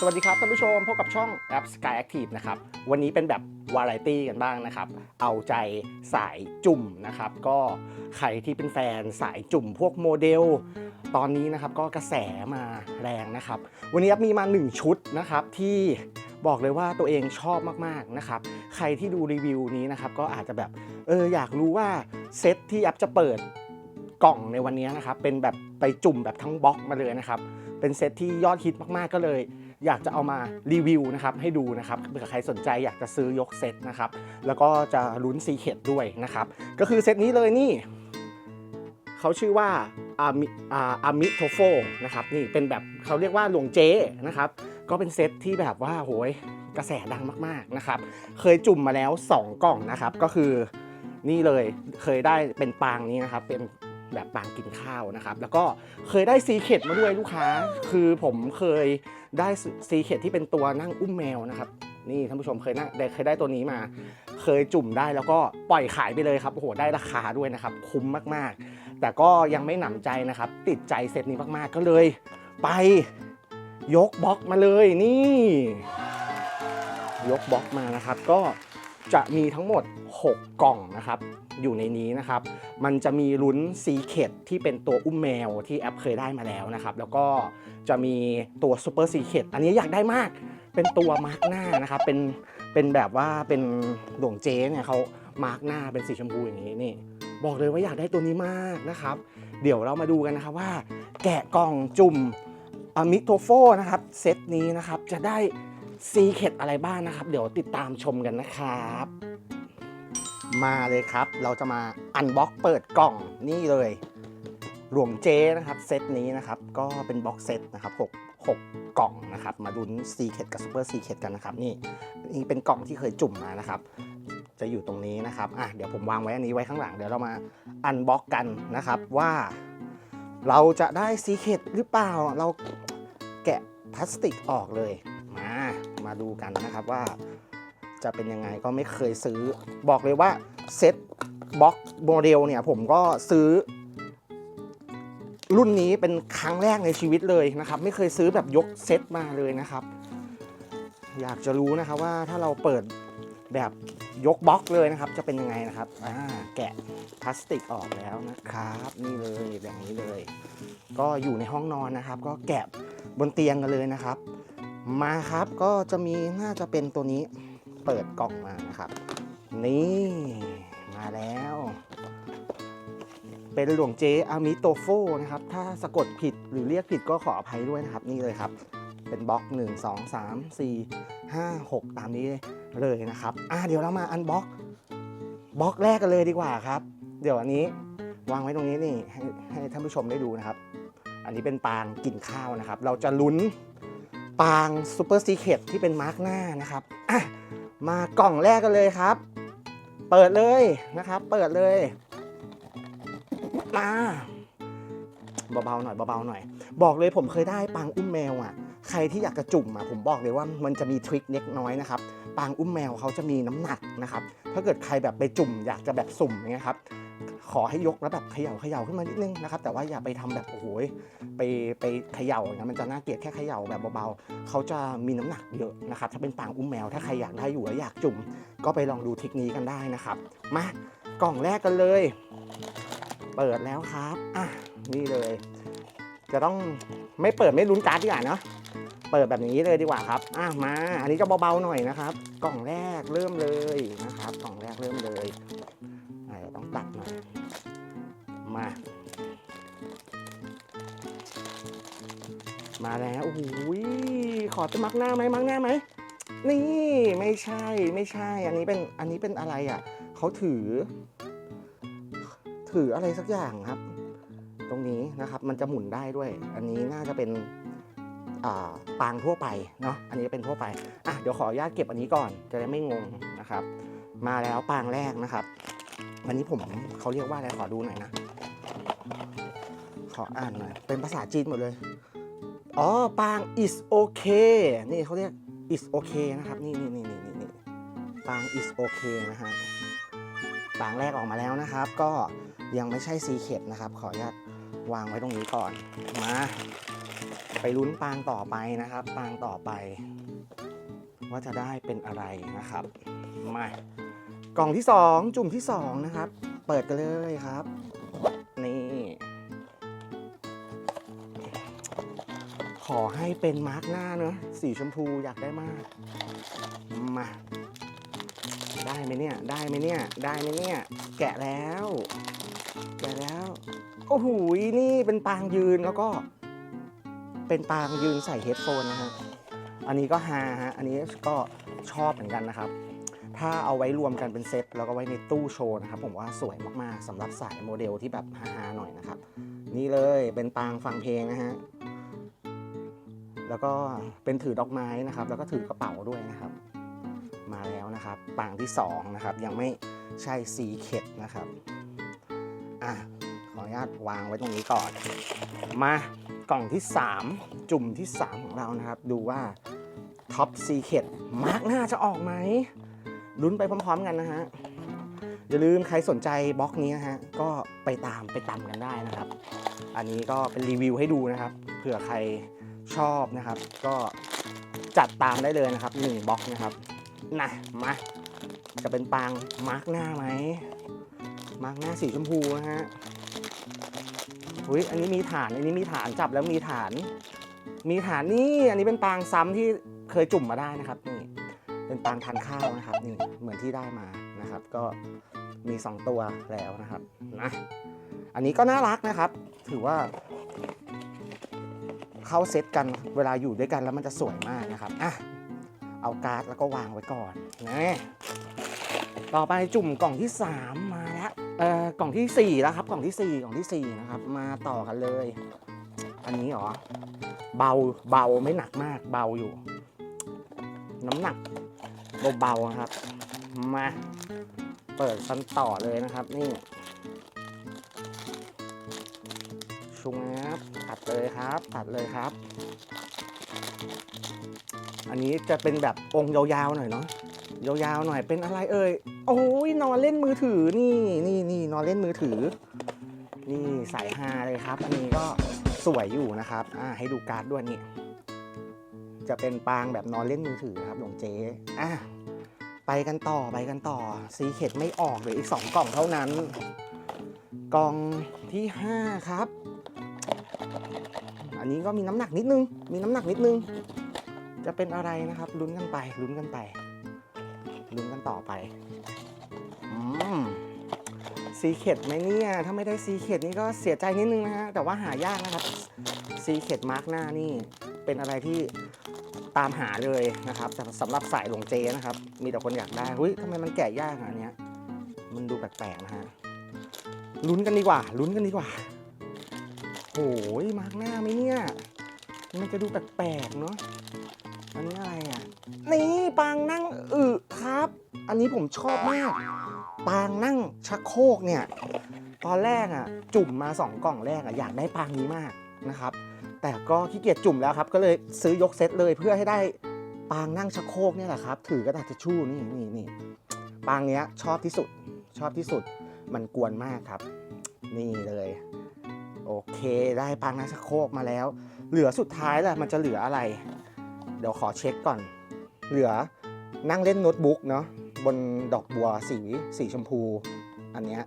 สวัสดีครับท่านผู้ชมพบกับช่องแอป Sky Active นะครับวันนี้เป็นแบบวาไรตี้กันบ้างนะครับ เอาใจสายจุ่มนะครับ ก็ใครที่เป็นแฟนสายจุ่มพวกโมเดล ตอนนี้นะครับก็กระแสมาแรงนะครับ วันนี้แอปมีมา 1 ชุดนะครับที่บอกเลยว่าตัวเองชอบมากๆนะครับ ใครที่ดูรีวิวนี้นะครับ ก็อาจจะแบบเอออยากรู้ว่าเซตที่แอปจะเปิดกล่องในวันนี้นะครับ เป็นแบบไปจุ่มแบบทั้งบล็อกมาเลยนะครับ เป็นเซตที่ยอดฮิตมากๆก็เลย อยากจะเอามารีวิวนะครับให้ดูนะครับเผื่อใครสนใจอยากจะซื้อยกเซตนะครับแล้วก็จะลุ้นซีเคดด้วยนะครับก็คือเซตนี้เลยนี่เขาชื่อว่าอามิอามิโทโฟนะครับนี่เป็นแบบเขาเรียกว่าหลวงเจนะครับก็เป็นเซตที่แบบว่าโหยกระแสดังมากๆนะครับเคยจุ่มมาแล้ว 2 กล่องนะครับก็คือนี่เลยเคยได้เป็นปางนี้นะครับเป็น แบบปางกินข้าวนะครับ แล้วก็เคยได้ซีเคดมาด้วยลูกค้า คือผมเคยได้ซีเคดที่เป็นตัวนั่งอุ้มแมวนะครับ นี่ท่านผู้ชมเคยนั่งเคยได้ตัวนี้มา เคยจุ่มได้แล้วก็ปล่อยขายไปเลยครับ โอ้โห ได้ราคาด้วยนะครับ คุ้มมากๆ แต่ก็ยังไม่หนำใจนะครับ ติดใจเซตนี้มากๆ ก็เลย ไปยกบล็อกมาเลยนี่ ยกบล็อกมานะครับ ก็ จะมีทั้งหมด 6 กล่องนะครับ อยู่ในนี้นะครับ มันจะมีลุ้นซีเคดที่เป็นตัวอุ้มแมวที่แอปเคยได้มาแล้วนะครับ แล้วก็จะมีตัวซูเปอร์ซีเคดอันนี้อยากได้มาก เป็นตัวมาร์กหน้านะครับ เป็นเป็นแบบว่าเป็นหลวงเจ๊เนี่ยเขามาร์กหน้าเป็นสีชมพูอย่างนี้นี่บอกเลยว่าอยากได้ตัวนี้มากนะครับ เดี๋ยวเรามาดูกันนะครับว่า แกะกล่องจุ่มอมิโทโฟนะครับเซตนี้นะครับจะได้ ซีเคดอะไรบ้างนะครับ เดี๋ยวติดตามชมกันนะครับ มาเลยครับ เราจะมาอันบ็อกเปิดกล่องนี่เลย หลวงเจนะครับเซตนี้นะครับก็เป็นบ็อกเซตนะครับ6 6 กล่องนะครับ มาดุนซีเคดกับซูเปอร์ซีเคดกันนะครับ นี่นี่เป็นกล่องที่เคยจุ่มมานะครับ จะอยู่ตรงนี้นะครับอะเดี๋ยวผมวางไว้อันนี้ไว้ข้างหลังเดี๋ยวเรามาอันบ็อกกันนะครับว่าเราจะได้ซีเคดหรือเปล่าเราแกะพลาสติกออกเลย มาดูกันนะครับว่าจะเป็นยังไงก็ไม่เคยซื้อ บอกเลยว่าเซ็ตบ็อกโมเดลเนี่ยผมก็ซื้อ รุ่นนี้เป็นครั้งแรกในชีวิตเลยนะครับ ไม่เคยซื้อแบบยกเซ็ตมาเลยนะครับ อยากจะรู้นะครับว่าถ้าเราเปิดแบบยกบล็อกเลยนะครับ จะเป็นยังไงนะครับอ่าแกะพลาสติกออกแล้วนะครับ นี่เลยแบบนี้เลย ก็อยู่ในห้องนอนนะครับ ก็แกะบนเตียงกันเลยนะครับ มาครับก็จะมีน่าจะเป็นตัวนี้เปิดกล่องมานะครับ นี่มาแล้ว เป็นหลวงเจอามิโตโฟนะครับ ถ้าสะกดผิดหรือเรียกผิดก็ขออภัยด้วยนะครับ นี่เลยครับ เป็นบล็อก 1 2 3 4 5 6 ตามนี้เลยนะครับ อะเดี๋ยวเรามาอันบล็อกบล็อกแรกกันเลยดีกว่าครับ เดี๋ยวอันนี้วางไว้ตรงนี้นี่ให้ให้ท่านผู้ชมได้ดูนะครับ อันนี้เป็นปางกินข้าวนะครับ เราจะลุ้น ปางซูเปอร์ซีเคทที่เป็นมาร์กหน้านะครับอะมากล่องแรกกันเลยครับ เปิดเลยนะครับ เปิดเลย มาเบาๆหน่อยเบาๆหน่อย บอกเลยผมเคยได้ปางอุ้มแมวอะ ใครที่อยากจะจุ่มอะผมบอกเลยว่ามันจะมีทริคเล็กน้อยนะครับปางอุ้มแมวเขาจะมีน้ำหนักนะครับ ถ้าเกิดใครแบบไปจุ่มอยากจะแบบสุ่มอย่างเงี้ยครับ ขอให้ยกแล้วแบบเขย่าเขย่าขึ้นมานิดนึงนะครับ แต่ว่าอย่าไปทำแบบโอ้โหไปไปเขย่าอย่างนั้นมันจะน่าเกลียดแค่เขย่าแบบเบาๆเขาจะมีน้ำหนักเยอะนะครับ ถ้าเป็นปางอุ้มแมวถ้าใครอยากได้อยู่แล้วอยากจุ่ม ก็ไปลองดูเทคนิคกันได้นะครับ มากล่องแรกกันเลย เปิดแล้วครับอะนี่เลย จะต้องไม่เปิดไม่ลุ้นการ์ดดีกว่าเนาะเปิดแบบนี้เลยดีกว่าครับอะมา อันนี้จะเบาๆหน่อยนะครับ กล่องแรกเริ่มเลยนะครับ กล่องแรกเริ่มเลย อ่ต้องตัดหน่อยมา มาแล้วโอ้โหขอจะมักหน้าไหมมักหน้าไหมนี่ไม่ใช่ไม่ใช่ อันนี้เป็นอันนี้เป็นอะไรอะเขาถือ ถืออะไรสักอย่างครับ ตรงนี้นะครับมันจะหมุนได้ด้วย อันนี้น่าจะเป็นปางทั่วไปเนาะอันนี้เป็นทั่วไปอะเดี๋ยวขออนุญาตเก็บอันนี้ก่อนจะได้ไม่งงนะครับ มาแล้วปางแรกนะครับ วันนี้ผมเขาเรียกว่าอะไรขอดูหน่อยนะ ขออ่านหน่อย เป็นภาษาจีนหมดเลย อ๋อ ปาง is okay นี่เขาเรียก is okay นะครับ นี่นี่นี่นี่นี่ปาง is okay นะฮะ ปางแรกออกมาแล้วนะครับ ก็ยังไม่ใช่ซีเคดนะครับ ขออนุญาตวางไว้ตรงนี้ก่อน มา ไปลุ้นปางต่อไปนะครับ ปางต่อไป ว่าจะได้เป็นอะไรนะครับ มา กล่องที่สองจุ่มที่สองนะครับ เปิดกันเลยครับ นี่ ขอให้เป็นมาร์กหน้าเนอะสีชมพูอยากได้มาก มา ได้ไหมเนี่ย ได้ไหมเนี่ย ได้ไหมเนี่ย แกะแล้ว แกะแล้ว โอ้โห นี่เป็นปางยืนแล้วก็ เป็นปางยืนใส่เฮดโฟนนะฮะ อันนี้ก็ฮาฮะ อันนี้ก็ชอบเหมือนกันนะครับ ถ้าเอาไว้รวมกันเป็นเซตแล้วก็ไว้ในตู้โชว์นะครับ ผมว่าสวยมากๆสำหรับสายโมเดลที่แบบฮาๆหน่อยนะครับ นี่เลยเป็นปางฟังเพลงนะฮะแล้วก็เป็นถือดอกไม้นะครับ แล้วก็ถือกระเป๋าด้วยนะครับ มาแล้วนะครับปางที่สองนะครับยังไม่ใช่ซีเค็ดนะครับอะขออนุญาตวางไว้ตรงนี้ก่อน มากล่องที่ 3 จุ่มที่ 3 ของเรานะครับ ดูว่าท็อปซีเค็ดมาร์กหน้าจะออกไหม ลุ้นไปพร้อม ๆ กันนะฮะ อย่าลืมใครสนใจบล็อกนี้นะฮะ ก็ไปตามไปตามกันได้นะครับ อันนี้ก็เป็นรีวิวให้ดูนะครับ เผื่อใครชอบนะครับ ก็จัดตามได้เลยนะครับ1บล็อกนะครับนะมาจะเป็นปางมาร์กหน้าไหมมาร์กหน้าสีชมพูนะฮะอุ้ยอันนี้มีฐานอันนี้มีฐานจับแล้วมีฐาน มีฐานนี่อันนี้เป็นปางซ้ำที่เคยจุ่มมาได้นะครับนี่ เป็นปางทานข้าวนะครับนี่เหมือนที่ได้มานะครับ ก็มี 2 ตัวแล้วนะครับนะอันนี้ก็น่ารักนะครับ ถือว่าเข้าเซตกันเวลาอยู่ด้วยกันแล้วมันจะสวยมากนะครับอะเอาการ์ดแล้วก็วางไว้ก่อนนะต่อไปจุ่มกล่องที่ 3 มาแล้วเอ่อกล่องที่ 4 แล้วครับ กล่องที่ 4 กล่องที่ 4 นะครับ มาต่อกันเลย อันนี้หรอ เบาเบาไม่หนักมากเบาอยู่ น้ำหนัก เบาๆครับ มาเปิดกันต่อเลยนะครับ นี่ชุงนะครับตัดเลยครับ ตัดเลยครับ อันนี้จะเป็นแบบองค์ยาวๆหน่อยเนาะยาวๆหน่อยเป็นอะไรเอ่ยโอ้ยนอนเล่นมือถือนี่นี่นี่นอนเล่นมือถือ นี่สายฮาเลยครับ อันนี้ก็สวยอยู่นะครับอ่าให้ดูการ์ดด้วยนี่ จะเป็นปางแบบนอนเล่นมือถือครับหลวงเจ๊อะไปกันต่อไปกันต่อซีเข็ดไม่ออกเหลืออีก 2 กล่องเท่านั้น กล่องที่ 5 ครับ อันนี้ก็มีน้ำหนักนิดนึง มีน้ำหนักนิดนึง จะเป็นอะไรนะครับลุ้นกันไปลุ้นกันไปลุ้นกันต่อไปซีเข็ดไหมเนี่ยถ้าไม่ได้ซีเข็ดนี่ก็เสียใจนิดนึงนะฮะแต่ว่าหายากนะครับซีเข็ดมาร์กหน้านี่เป็นอะไรที่ ตามหาเลยนะครับสำหรับสายหลวงเจนะครับ มีแต่คนอยากได้เฮ้ยทำไมมันแกะยากอันเนี้ยมันดูแปลกๆนะฮะลุ้นกันดีกว่าลุ้นกันดีกว่าโอ้ยมาร์กหน้าไหมเนี่ยมันจะดูแปลกๆเนาะอันนี้อะไรอะนี่ปางนั่งอึครับ อันนี้ผมชอบมากปางนั่งชักโครกเนี่ย ตอนแรกอะ จุ่มมาสองกล่องแรกอะอยากได้ปางนี้มาก นะครับ แต่ก็ขี้เกียจจุ่มแล้วครับ ก็เลยซื้อยกเซตเลยเพื่อให้ได้ปางนั่งชักโครกเนี่ยแหละครับ ถือกระดาษทิชชู่นี่นี่นี่ปางเนี้ยชอบที่สุดชอบที่สุดมันกวนมากครับ นี่เลยโอเคได้ปางนั่งชักโครกมาแล้ว เหลือสุดท้ายแหละมันจะเหลืออะไร เดี๋ยวขอเช็คก่อน เหลือนั่งเล่นโน้ตบุ๊กเนาะบนดอกบัวสีสีชมพู อันเนี้ย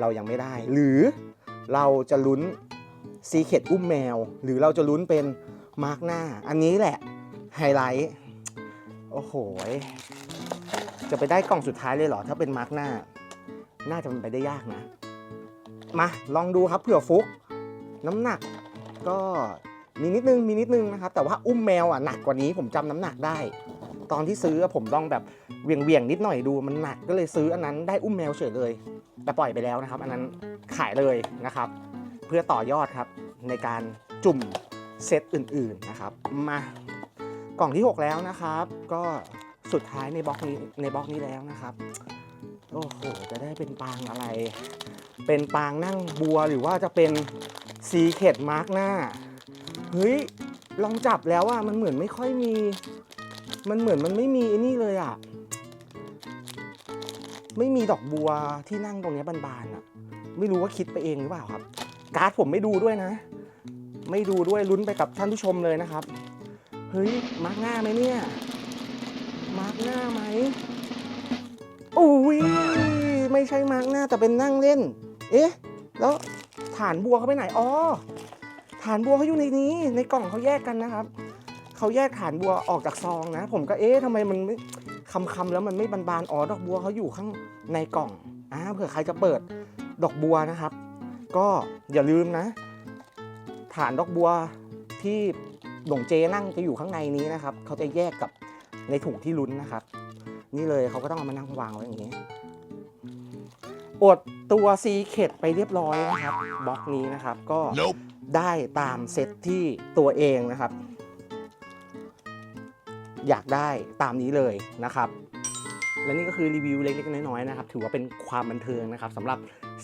เรายังไม่ได้ หรือเราจะลุ้น ซีเค็ดอุ้มแมว หรือเราจะลุ้นเป็นมาร์กหน้า อันนี้แหละไฮไลท์โอ้โหจะไปได้กล่องสุดท้ายเลยเหรอ ถ้าเป็นมาร์กหน้า น่าจะเป็นไปได้ยากนะ มาลองดูครับเผื่อฟุก น้ำหนักก็มีนิดนึงมีนิดนึงนะครับ แต่ว่าอุ้มแมวอะหนักกว่านี้ผมจำน้ำหนักได้ ตอนที่ซื้อผมลองแบบเวียงเวียงๆนิดหน่อยดูมันหนักก็เลยซื้ออันนั้นได้อุ้มแมวเฉยเลย แต่ปล่อยไปแล้วนะครับ อันนั้นขายเลยนะครับ เพื่อต่อยอดครับในการจุ่มเซตอื่นๆนะครับมากล่องที่ 6 แล้วนะครับ ก็สุดท้ายในบล็อกนี้ในบล็อกนี้แล้วนะครับโอ้โหจะได้เป็นปางอะไร เป็นปางนั่งบัวหรือว่าจะเป็นซีเค็ดมาร์กหน้าเฮ้ยลองจับแล้วอะมันเหมือนไม่ค่อยมี มันเหมือนมันไม่มีไอ้นี่เลยอะไม่มีดอกบัวที่นั่งตรงนี้บานๆอะไม่รู้ว่าคิดไปเองหรือเปล่าครับ การ์ดผมไม่ดูด้วยนะ ไม่ดูด้วยลุ้นไปกับท่านผู้ชมเลยนะครับ เฮ้ย มาร์กหน้าไหมเนี่ย มาร์กหน้าไหมอุ้ยไม่ใช่มาร์กหน้าแต่เป็นนั่งเล่น เอ๊ะ แล้วฐานบัวเขาไปไหน อ๋อ ฐานบัวเขาอยู่ในนี้ ในกล่องเขาแยกกันนะครับ เขาแยกฐานบัวออกจากซองนะ ผมก็เอ๊ะทำไมมันไม่คำคำแล้วมันไม่บานๆ อ๋อ ดอกบัวเขาอยู่ข้างในกล่องอ่าเผื่อใครจะเปิดดอกบัวนะครับ ก็อย่าลืมนะ ฐานดอกบัวที่หลวงเจนั่งจะอยู่ข้างในนี้นะครับ เขาจะแยกกับในถุงที่ลุ้นนะครับ นี่เลยเขาก็ต้องเอามานั่งวางไว้อย่างนี้อดตัวซีเข็ดไปเรียบร้อยนะครับบล็อกนี้นะครับก็ Nope. ได้ตามเซตที่ตัวเองนะครับ อยากได้ตามนี้เลยนะครับ และนี่ก็คือรีวิวเล็กๆน้อยๆนะครับ ถือว่าเป็นความบันเทิงนะครับสำหรับ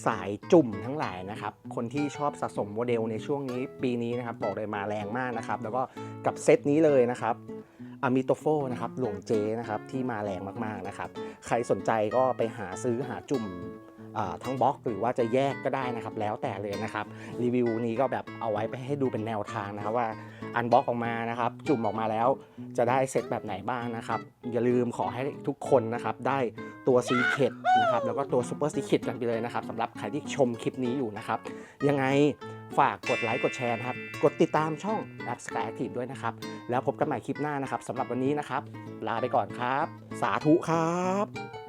สายจุ่มทั้งหลายนะครับ คนที่ชอบสะสมโมเดลในช่วงนี้ปีนี้นะครับบอกเลยมาแรงมากนะครับ แล้วก็กับเซตนี้เลยนะครับอามิโตโฟนะครับหลวงเจนะครับที่มาแรงมากๆนะครับ ใครสนใจก็ไปหาซื้อหาจุ่มทั้งบล็อกหรือว่าจะแยกก็ได้นะครับ แล้วแต่เลยนะครับ รีวิวนี้ก็แบบเอาไว้ไปให้ดูเป็นแนวทางนะครับว่า อันบ็อกออกมานะครับ จุ่มออกมาแล้วจะได้เซตแบบไหนบ้างนะครับ อย่าลืมขอให้ทุกคนนะครับ ได้ตัวซีเคดนะครับแล้วก็ตัวซูเปอร์ซีเคดกันไปเลยนะครับสำหรับใครที่ชมคลิปนี้อยู่นะครับ ยังไงฝากกดไลค์กดแชร์นะครับ กดติดตามช่อง a p p Sky Active ด้วยนะครับ แล้วพบกันใหม่คลิปหน้านะครับสำหรับวันนี้นะครับ ลาไปก่อนครับ สาธุครับ